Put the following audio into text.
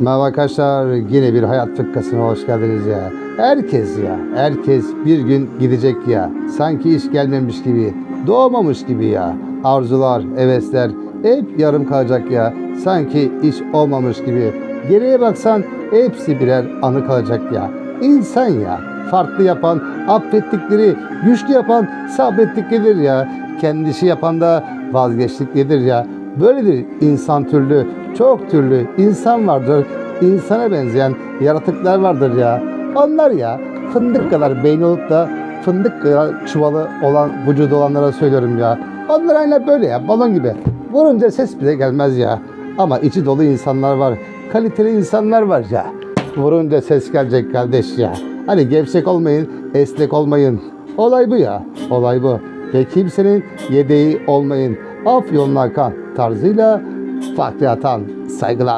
Merhaba arkadaşlar, yine bir hayat fıkrasına hoş geldiniz ya. Herkes ya, herkes bir gün gidecek ya. Sanki iş gelmemiş gibi, doğmamış gibi ya. Arzular, hevesler hep yarım kalacak ya. Sanki iş olmamış gibi. Geriye baksan hepsi birer anı kalacak ya. İnsan ya, farklı yapan, affettikleri, güçlü yapan, sabrettikleri ya. Kendisi yapan da vazgeçtikleri ya. Böyledir insan türlü, çok türlü insan vardır. İnsana benzeyen yaratıklar vardır ya. Onlar ya fındık kadar beyni olup da fındık kadar çuvalı olan vücudu olanlara söylüyorum ya. Onlar aynen böyle ya balon gibi. Vurunca ses bile gelmez ya. Ama içi dolu insanlar var. Kaliteli insanlar var ya. Vurunca ses gelecek kardeş ya. Hani gevşek olmayın, esnek olmayın. Olay bu ya. Olay bu. Ve kimsenin yedeği olmayın. Af yoluna akan tarzıyla farklı atan saygılar.